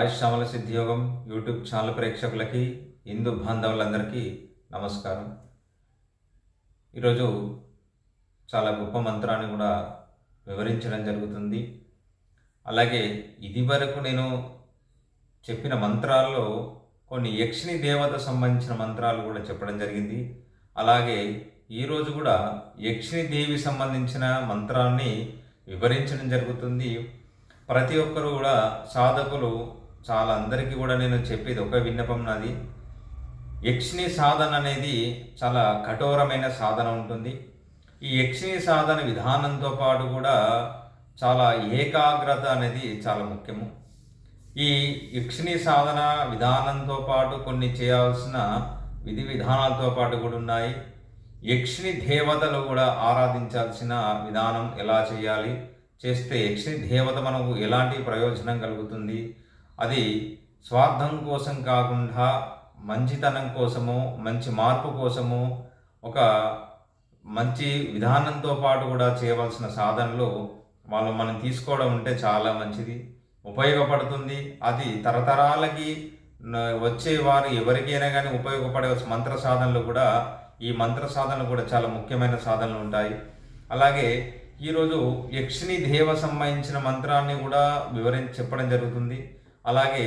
ఆయుష్ సిద్ధియోగం YouTube channel ప్రేక్షకులకి హిందూ బాంధవులందరికీ నమస్కారం. ఈరోజు చాలా గొప్ప మంత్రాన్ని కూడా వివరించడం జరుగుతుంది. అలాగే ఇది వరకు నేను చెప్పిన మంత్రాల్లో కొన్ని యక్షిని దేవత సంబంధించిన మంత్రాలు కూడా చెప్పడం జరిగింది. అలాగే ఈరోజు కూడా యక్షిని దేవి సంబంధించిన మంత్రాన్ని వివరించడం జరుగుతుంది. ప్రతి ఒక్కరు కూడా సాధకులు చాలా అందరికీ కూడా నేను చెప్పేది ఒక విన్నపం నాది. యక్షిణి సాధన అనేది చాలా కఠోరమైన సాధన ఉంటుంది. ఈ యక్షిణి సాధన విధానంతో పాటు కూడా చాలా ఏకాగ్రత అనేది చాలా ముఖ్యము. ఈ యక్షిణి సాధన విధానంతో పాటు కొన్ని చేయాల్సిన విధి విధానాలతో పాటు కూడా ఉన్నాయి. యక్షిణి దేవతలు కూడా ఆరాధించాల్సిన విధానం ఎలా చేయాలి? చేస్తే యక్షిణి దేవత మనకు ఎలాంటి ప్రయోజనం కలుగుతుంది? అది స్వార్థం కోసం కాకుండా మంచితనం కోసము మంచి మార్పు కోసము ఒక మంచి విధానంతో పాటు కూడా చేయవలసిన సాధనలు వాళ్ళు మనం తీసుకోవడం ఉంటే చాలా మంచిది. ఉపయోగపడుతుంది. అది తరతరాలకి వచ్చే వారు ఎవరికైనా కానీ ఉపయోగపడే మంత్ర సాధనలు కూడా ఈ మంత్ర సాధనలు కూడా చాలా ముఖ్యమైన సాధనలు ఉంటాయి. అలాగే ఈరోజు యక్షిని దేవ సంబంధించిన మంత్రాన్ని కూడా వివరించి చెప్పడం జరుగుతుంది. అలాగే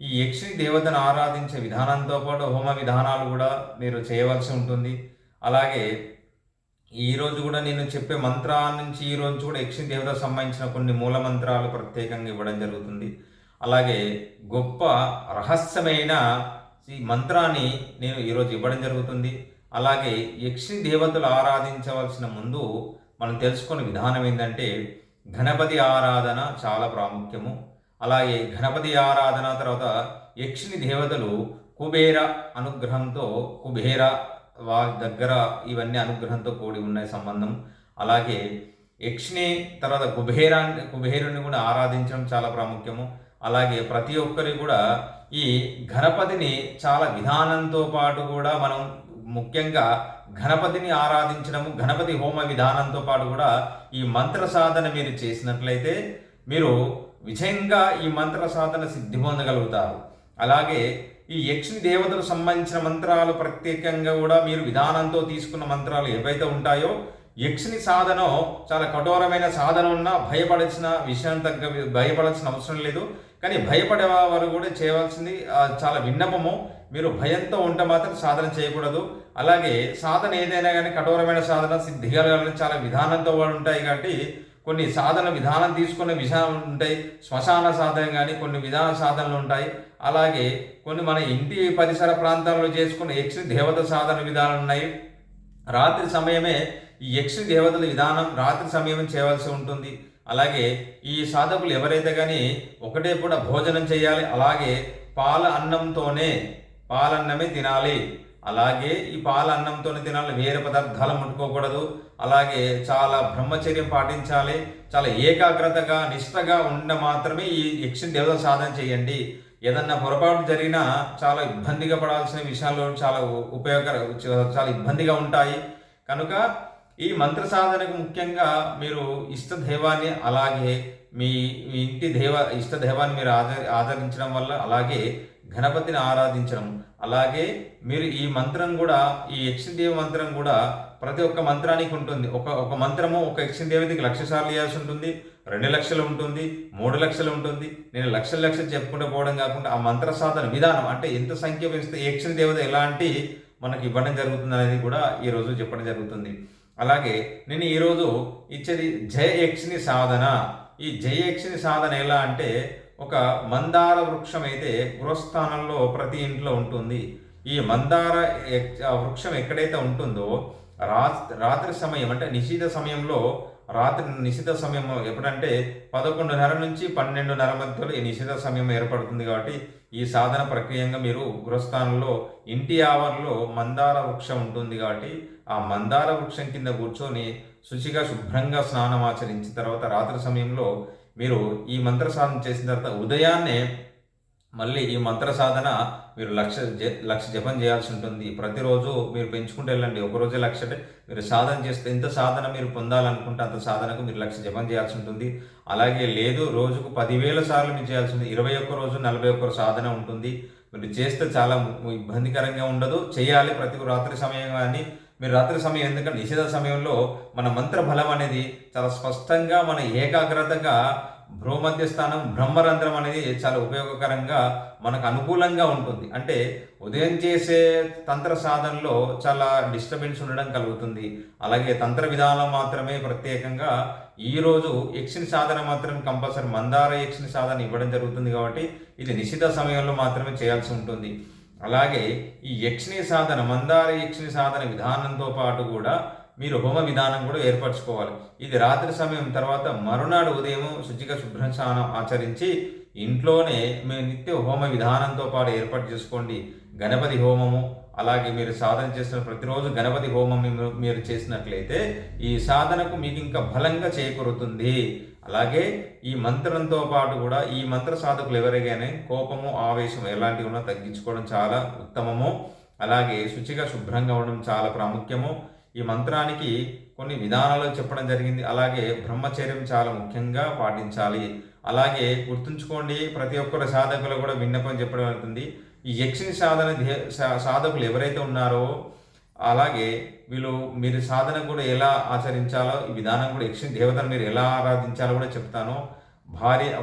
ఈ యక్షిణి దేవతను ఆరాధించే విధానంతో పాటు హోమ విధానాలు కూడా మీరు చేయవలసి ఉంటుంది. అలాగే ఈరోజు కూడా నేను చెప్పే మంత్రాల నుంచి ఈ రోజు కూడా యక్షిని దేవతకు సంబంధించిన కొన్ని మూల మంత్రాలు ప్రత్యేకంగా ఇవ్వడం జరుగుతుంది. అలాగే గొప్ప రహస్యమైన ఈ మంత్రాన్ని నేను ఈరోజు ఇవ్వడం జరుగుతుంది. అలాగే యక్షిని దేవతలు ఆరాధించవలసిన ముందు మనం తెలుసుకునే విధానం ఏంటంటే గణపతి ఆరాధన చాలా ప్రాముఖ్యము. అలాగే గణపతి ఆరాధన తర్వాత యక్షిని దేవతలు కుబేర అనుగ్రహంతో కుబేర వారి దగ్గర ఇవన్నీ అనుగ్రహంతో కూడి ఉన్నాయి సంబంధం. అలాగే యక్షిని తర్వాత కుబేరా కుబేరుని కూడా ఆరాధించడం చాలా ప్రాముఖ్యము. అలాగే ప్రతి ఒక్కరి కూడా ఈ గణపతిని చాలా విధానంతో పాటు కూడా మనం ముఖ్యంగా గణపతిని ఆరాధించడము గణపతి హోమ విధానంతో పాటు కూడా ఈ మంత్ర సాధన మీరు చేసినట్లయితే మీరు విజయంగా ఈ మంత్ర సాధన సిద్ధి పొందగలుగుతారు. అలాగే ఈ యక్షిని దేవతలకు సంబంధించిన మంత్రాలు ప్రత్యేకంగా కూడా మీరు విధానంతో తీసుకున్న మంత్రాలు ఏవైతే ఉంటాయో యక్షిని సాధన చాలా కఠోరమైన సాధన ఉన్నా భయపడాల్సిన విషయం తగ్గ భయపడాల్సిన అవసరం లేదు. కానీ భయపడే వారు కూడా చేయవలసింది చాలా విన్నపము. మీరు భయంతో ఉంటే మాత్రం సాధన చేయకూడదు. అలాగే సాధన ఏదైనా కానీ కఠోరమైన సాధన సిద్ధి కలగాలని చాలా విధానంతో వాడు ఉంటాయి కాబట్టి కొన్ని సాధన విధానం తీసుకునే విధానం ఉంటాయి శ్మశాన సాధన కానీ కొన్ని విధాన సాధనలు ఉంటాయి. అలాగే కొన్ని మన ఇంటి పరిసర ప్రాంతాల్లో చేసుకునే యక్ష దేవత సాధన విధానాలు ఉన్నాయి. రాత్రి సమయమే ఈ యక్ష దేవతల విధానం రాత్రి సమయం చేయవలసి ఉంటుంది. అలాగే ఈ సాధకులు ఎవరైతే కానీ ఒకటే పూట భోజనం చేయాలి అలాగే పాల అన్నంతోనే పాలన్నమే తినాలి. అలాగే ఈ పాల అన్నంతో తినాలి వేరే పదార్థాలు ముట్టుకోకూడదు. అలాగే చాలా బ్రహ్మచర్యం పాటించాలి. చాలా ఏకాగ్రతగా నిష్ఠగా ఉండ మాత్రమే ఈ యక్ష దేవత సాధన చేయండి. ఏదన్నా పొరపాటు జరిగినా చాలా ఇబ్బందిగా పడాల్సిన విషయాలు చాలా ఉపయోగకర చాలా ఇబ్బందిగా ఉంటాయి. కనుక ఈ మంత్ర సాధనకు ముఖ్యంగా మీరు ఇష్ట దైవాన్ని అలాగే మీ మీ ఇంటి దేవ ఇష్ట దైవాన్ని మీరు ఆదరి ఆదరించడం వల్ల అలాగే గణపతిని ఆరాధించడం. అలాగే మీరు ఈ మంత్రం కూడా ఈ యక్షిదేవి మంత్రం కూడా ప్రతి ఒక్క మంత్రానికి ఉంటుంది. ఒక ఒక మంత్రము ఒక యక్షదేవతకి లక్ష సార్లు చేయాల్సి ఉంటుంది. రెండు లక్షలు ఉంటుంది మూడు లక్షలు ఉంటుంది. నేను లక్షల లక్షలు చెప్పుకుంటూ పోవడం కాకుండా ఆ మంత్ర సాధన విధానం అంటే ఎంత సంఖ్య పెంచితే యక్షణ దేవత ఎలాంటి మనకి ఇవ్వడం జరుగుతుంది అనేది కూడా ఈరోజు చెప్పడం జరుగుతుంది. అలాగే నేను ఈరోజు ఇచ్చేది జయ యక్షిని సాధన. ఈ జయ యక్షిని సాధన ఎలా అంటే ఒక మందార వృక్షం అయితే గృహస్థానంలో ప్రతి ఇంట్లో ఉంటుంది. ఈ మందార ఎక్- ఆ వృక్షం ఎక్కడైతే ఉంటుందో రా రాత్రి సమయం అంటే నిషిద్ధ సమయంలో రాత్రి నిషిద్ధ సమయం ఎప్పుడంటే పదకొండున్నర నుంచి పన్నెండున్నర మధ్యలో ఈ నిషిద్ధ సమయం ఏర్పడుతుంది కాబట్టి ఈ సాధన ప్రక్రియంగా మీరు గృహస్థానంలో ఇంటి ఆవరణలో మందార వృక్షం ఉంటుంది కాబట్టి ఆ మందార వృక్షం కింద కూర్చొని శుచిగా శుభ్రంగా స్నానం ఆచరించిన తర్వాత రాత్రి సమయంలో మీరు ఈ మంత్ర సాధన చేసిన తర్వాత ఉదయాన్నే మళ్ళీ ఈ మంత్ర సాధన మీరు లక్ష జ- లక్ష జపం చేయాల్సి ఉంటుంది. ప్రతిరోజు మీరు పెంచుకుంటూ వెళ్ళండి. ఒకరోజే లక్ష అంటే మీరు సాధన చేస్తే ఎంత సాధన మీరు పొందాలనుకుంటే అంత సాధనకు మీరు లక్ష జపం చేయాల్సి ఉంటుంది. అలాగే లేదు రోజుకు పదివేల సార్లు మీరు చేయాల్సి ఉంటుంది. ఇరవై ఒక్క రోజు నలభై ఒక్క సాధన ఉంటుంది. మీరు చేస్తే చాలా ఇబ్బందికరంగా ఉండదు. చేయాలి ప్రతి రాత్రి సమయం కానీ మీరు రాత్రి సమయం ఎందుకంటే నిషేధ సమయంలో మన మంత్ర బలం అనేది చాలా స్పష్టంగా మన ఏకాగ్రతగా భ్రూమధ్య స్థానం బ్రహ్మరంధ్రం అనేది చాలా ఉపయోగకరంగా మనకు అనుకూలంగా ఉంటుంది. అంటే ఉదయం చేసే తంత్ర సాధనలో చాలా డిస్టర్బెన్స్ ఉండడం కలుగుతుంది. అలాగే తంత్ర విధానం మాత్రమే ప్రత్యేకంగా ఈరోజు యక్షిని సాధన మాత్రం కంపల్సరీ మందార యక్షిని సాధన ఇవ్వడం జరుగుతుంది కాబట్టి ఇది నిషిద్ధ సమయంలో మాత్రమే చేయాల్సి ఉంటుంది. అలాగే ఈ యక్షిని సాధన మందార యక్షిని సాధన విధానంతో పాటు కూడా మీరు హోమ విధానం కూడా ఏర్పరచుకోవాలి. ఇది రాత్రి సమయం తర్వాత మరునాడు ఉదయం శుచిగా శుభ్ర స్నానం ఆచరించి ఇంట్లోనే మేము నిత్య హోమ విధానంతో పాటు ఏర్పాటు చేసుకోండి. గణపతి హోమము అలాగే మీరు సాధన చేస్తున్న ప్రతిరోజు గణపతి హోమం మీరు- చేసినట్లయితే ఈ సాధనకు మీకు ఇంకా బలంగా చేకూరుతుంది. అలాగే ఈ మంత్రంతో పాటు కూడా ఈ మంత్ర సాధకులు ఎవరికైనా కోపము ఆవేశం ఎలాంటివి ఉన్నా తగ్గించుకోవడం చాలా ఉత్తమము. అలాగే శుచిగా శుభ్రంగా ఉండడం చాలా ప్రాముఖ్యము. ఈ మంత్రానికి కొన్ని విధానాలు చెప్పడం జరిగింది. అలాగే బ్రహ్మచర్యం చాలా ముఖ్యంగా పాటించాలి. అలాగే గుర్తుంచుకోండి ప్రతి ఒక్కరి సాధకులు కూడా విన్నపం చెప్పడం జరుగుతుంది. ఈ యక్షిని సాధన సా- సాధకులు ఎవరైతే ఉన్నారో అలాగే వీళ్ళు మీరు సాధన కూడా ఎలా ఆచరించాలో ఈ విధానం కూడా యక్షిని దేవతను మీరు ఎలా ఆరాధించాలో కూడా చెప్తాను. భార్య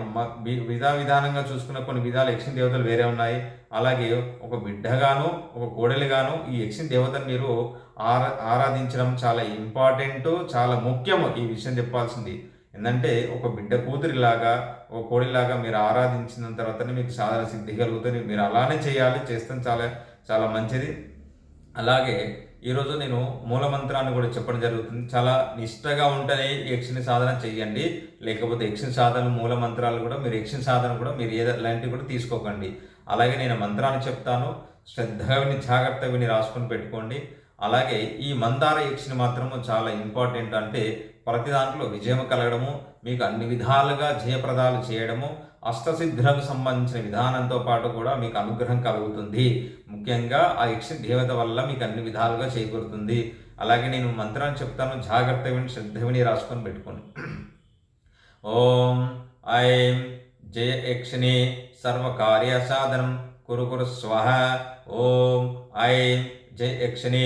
విధా విధానంగా చూసుకున్న కొన్ని విధాలు యక్షిని దేవతలు వేరే ఉన్నాయి. అలాగే ఒక బిడ్డగాను ఒక కోడలిగాను ఈ యక్షిని దేవతను మీరు ఆరా ఆరాధించడం చాలా ఇంపార్టెంట్ చాలా ముఖ్యము ఈ విషయం చెప్పాల్సింది. ఏంటంటే ఒక బిడ్డ కూతురిలాగా ఒక కోడిలాగా మీరు ఆరాధించిన తర్వాతనే మీకు సాధన సిద్ధి కలుగుతుంది. మీరు అలానే చేయాలి చేస్తే చాలా చాలా మంచిది. అలాగే ఈరోజు నేను మూల మంత్రాన్ని కూడా చెప్పడం జరుగుతుంది. చాలా నిష్టగా ఉంటేనే యక్షిని సాధన చేయండి లేకపోతే యక్షిణ సాధన మూల మంత్రాలు కూడా మీరు యక్షిణ సాధన కూడా మీరు ఏదో లాంటివి కూడా తీసుకోకండి. అలాగే నేను మంత్రాన్ని చెప్తాను. శ్రద్ధగా విని జాగ్రత్తగా విని రాసుకొని పెట్టుకోండి. అలాగే ఈ మందార యక్షిని మాత్రము చాలా ఇంపార్టెంట్ అంటే ప్రతి దాంట్లో విజయం కలగడము మీకు అన్ని విధాలుగా జయప్రదాలు చేయడము అష్టసిద్ధులకు సంబంధించిన విధానంతో పాటు కూడా మీకు అనుగ్రహం కలుగుతుంది. ముఖ్యంగా ఆ యక్ష దేవత వల్ల మీకు అన్ని విధాలుగా చేకూరుతుంది. అలాగే నేను మంత్రాన్ని చెప్తాను జాగ్రత్త విని శ్రద్ధ విని రాసుకొని పెట్టుకోండి. ఓం ఐం జయ యక్షిణి సర్వకార్య సాధనం కురు కురు స్వహ. ఓం ఐం జయ యక్షిణి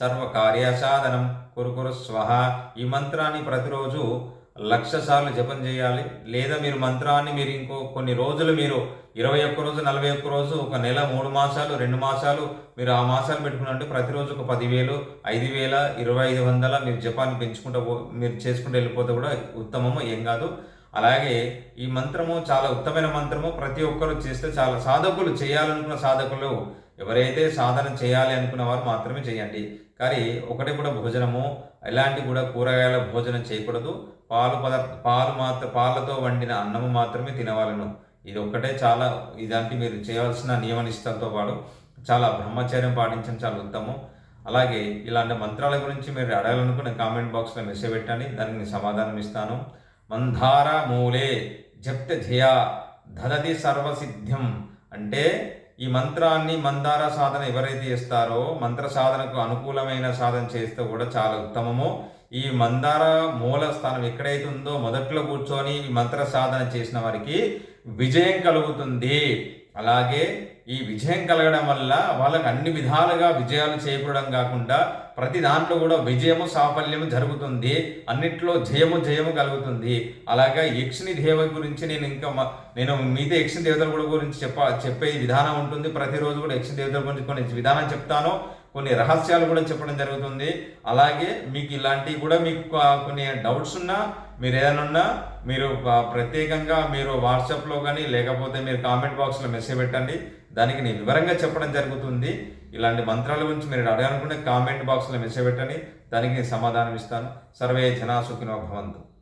సర్వకార్య సాధనం కురుకుర స్వహ. ఈ మంత్రాన్ని ప్రతిరోజు లక్ష సార్లు జపం చేయాలి. లేదా మీరు మంత్రాన్ని మీరు ఇంకో కొన్ని రోజులు మీరు ఇరవై ఒక్క రోజు నలభై ఒక్క రోజు ఒక నెల మూడు మాసాలు రెండు మాసాలు మీరు ఆ మాసాలు పెట్టుకున్నట్టు ప్రతిరోజు ఒక పదివేలు ఐదు వేల ఇరవై ఐదు వందల మీరు జపాన్ని పెంచుకుంటూ పో- మీరు చేసుకుంటూ వెళ్ళిపోతే కూడా ఉత్తమము ఏం కాదు. అలాగే ఈ మంత్రము చాలా ఉత్తమైన మంత్రము. ప్రతి ఒక్కరు చేస్తే చాలా సాధకులు చేయాలనుకున్న సాధకులు ఎవరైతే సాధన చేయాలి అనుకున్న వారు మాత్రమే చేయండి. కానీ ఒకటి కూడా భోజనము ఎలాంటి కూడా కూరగాయల భోజనం చేయకూడదు. పాలు పదార్థ పాలు మాత్ర పాలతో వండిన అన్నము మాత్రమే తినవాలను. ఇది ఒక్కటే చాలా ఇలాంటి మీరు చేయవలసిన నియమ నిష్టంతో పాటు చాలా బ్రహ్మచర్యం పాటించడం చాలా ఉత్తమం. అలాగే ఇలాంటి మంత్రాల గురించి మీరు అడగాలనుకున్న కామెంట్ బాక్స్లో మెసేజ్ పెట్టండి దానికి సమాధానం ఇస్తాను. మందార మూలే జప్త ధియ దదతి సర్వసిద్ధ్యం అంటే ఈ మంత్రాన్ని మందార సాధన ఎవరైతే చేస్తారో మంత్ర సాధనకు అనుకూలమైన సాధన చేస్తే కూడా చాలా ఉత్తమము. ఈ మందార మూల స్థానం ఎక్కడైతే ఉందో మొదట్లో కూర్చొని ఈ మంత్ర సాధన చేసిన వారికి విజయం కలుగుతుంది. అలాగే ఈ విజయం కలగడం వల్ల వాళ్ళకి అన్ని విధాలుగా విజయాలు చేకూడడం కాకుండా ప్రతి దాంట్లో కూడా విజయము సాఫల్యము జరుగుతుంది. అన్నిట్లో జయము జయము కలుగుతుంది. అలాగే యక్షిని దేవ గురించి నేను ఇంకా నేను మీతో యక్షిని దేవతల కూడా గురించి చెప్ప చెప్పే విధానం ఉంటుంది. ప్రతిరోజు కూడా యక్షిని దేవతల గురించి కొన్ని విధానం చెప్తాను. కొన్ని రహస్యాలు కూడా చెప్పడం జరుగుతుంది. అలాగే మీకు ఇలాంటివి కూడా మీకు కొన్ని డౌట్స్ ఉన్నా మీరు ఏదైనా ఉన్నా మీరు ప్రత్యేకంగా మీరు వాట్సాప్లో కానీ లేకపోతే మీరు కామెంట్ బాక్స్లో మెసేజ్ పెట్టండి. దానికి నేను వివరంగా చెప్పడం జరుగుతుంది. ఇలాంటి మంత్రాల గురించి మీరు అడగాలనుకుంటే కామెంట్ బాక్స్లో మెసేజ్ పెట్టండి. దానికి నేను సమాధానం ఇస్తాను. సర్వే జనా సుఖినో భవంతు.